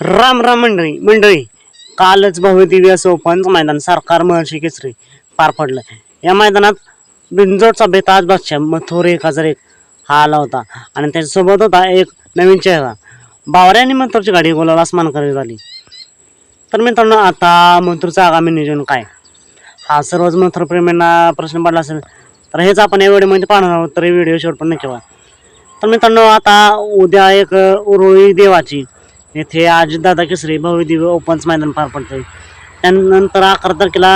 राम राम मंडळी मंडळी. कालच भव्यदिव्य दिव्य मैदान सरकार महर्षी केसरी पार पडलं. या मैदानात बिंजोडचा बेताज बादशाह मथुर एक हजार एक हा आला होता. आणि त्याच्यासोबत होता एक नवीन चेहरा. बावऱ्या आणि मथुरची गाडी गोलाला मानकरी झाली. तर मित्रांनो आता मथुरचं आगामी नियोजन काय? हा सर्वच मथुरप्रेमींना प्रश्न पडला असेल तर हेच आपण या व्हिडिओमध्ये पाहणार आहोत. तर व्हिडिओ शेवट पण नक्की तर मित्रांनो आता उद्या एक अ, उरुळी देवाची येथे दादा केसरी भव्यदिव्य ओपन्स मैदान पार पडते त्यानंतर अकरा तारखेला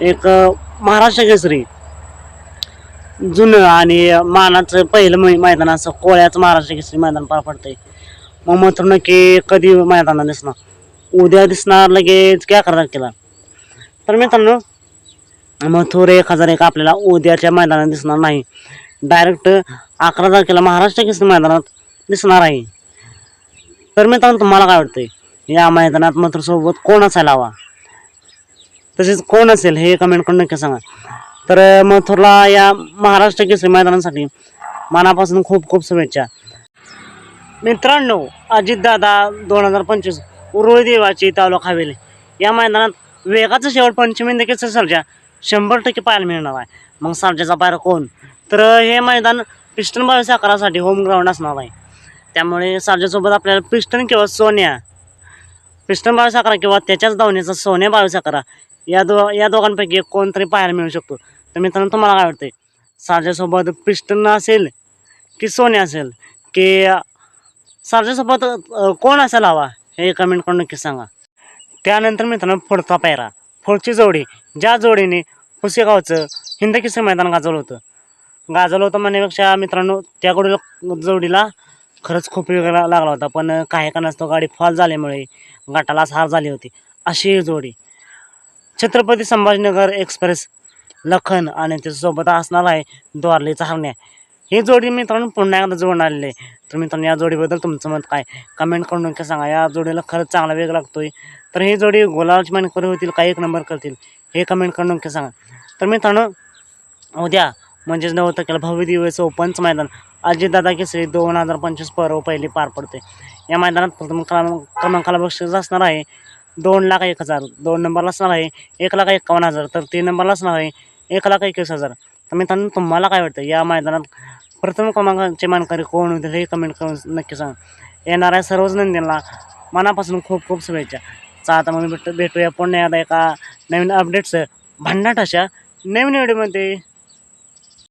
एक महाराष्ट्र केसरी. जुनं आणि मानाचं पहिलं मै मैदान असं कोळ्याचं महाराष्ट्र केसरी मैदान पार पडतंय. मग मात्र नक्की कधी मैदानात दिसणार? उद्या दिसणार लगेच की अकरा तारखेला? तर मित्रांनो मथुर एक हजार एक आपल्याला उद्याच्या मैदानात दिसणार नाही. डायरेक्ट अकरा तारखेला महाराष्ट्र केसरी मैदानात दिसणार आहे. तर मित्रांनो तुम्हाला काय वाटतंय? या मैदानात मात्र सोबत कोण असायला हवा? तसेच कोण असेल हे कमेंट करून नक्की सांगा. तर मथुरला या महाराष्ट्र केसरी मैदानासाठी मनापासून खूप खूप शुभेच्छा. मित्रांनो अजितदादा दोन हजार पंचवीस उरुळी देवाची तालुका हवेली. या मैदानात वेगाचं शेवट पंचमी देखील सरजा शंभर टक्के पाहायला मिळणार आहे. मग सरजाचा पायरा कोण? तर हे मैदान पिस्टन बावीस अकरासाठी होम ग्राउंड असणार आहे. त्यामुळे सर्जासोबत आपल्याला पिस्टन किंवा सोन्या पिस्टन बावीस अकरा किंवा त्याच्याच धावण्याचा सोन्या बावीस अकरा या दो या दोघांपैकी कोणतरी पाहायला मिळू शकतो. तर मित्रांनो तुम्हाला काय वाटते सर्जासोबत पिस्टन असेल की सोन्या असेल? की सर्जासोबत कोण असायला हवा? हे कमेंट करून नक्की सांगा. त्यानंतर मित्रांनो पुढचा पायरा. पुढची जोडी. ज्या जोडीने पुसेगावचं हिंद किस्से मैदान गाजवलं होतं. गाजवलं होतं म्हणण्यापेक्षा मित्रांनो त्या जोडीला खरंच खूप वेळ लागला होता पण काही कारणास्तव गाडी फॉल झाल्यामुळे गाठाला हार झाली होती. अशी ही जोडी. छत्रपती संभाजीनगर एक्सप्रेस लखन आणि त्याच्यासोबत असणार आहे द्वारलीचा हरण्या ही जोडी मित्रांनो पुन्हा एकदा जोडून आलेली आहे. तर मित्रांनो या जोडीबद्दल तुमचं मत काय? कमेंट करून नक्की सांगा. या जोडीला खरंच चांगला वेग लागतोय. तर ही जोडी गोलाची मानकरी होतील काही एक नंबर करतील हे कमेंट करून नक्की सांगा. तर मित्रांनो उद्या म्हणजेच नऊ तारखेला भव्य दिवस ओपनचं मैदान. अजितदादा केसरी दोन हजार पंचवीस पर्व पहिली पार पडते या मैदानात प्रथम क्रमांक क्रमांकाला बक्षीस असणार आहे. दोन लाख एक हजार. दोन नंबरला असणार आहे. एक लाख एकावन्न हजार. तर तीन नंबरला असणार आहे. एक लाख एकवीस हजार. तर मित्रांनो तुम्हाला काय वाटतं? या मैदानात प्रथम क्रमांकाचे मानकरी कोण होतील हे कमेंट करून नक्की सांगा. येणाऱ्या सर्वच नंदींना मनापासून खूप खूप शुभेच्छा. चा आता मग भेटू भेटूया पुन्हा एकदा एका नवीन अपडेट्स भन्नाट अशा नवीन व्हिडिओमध्ये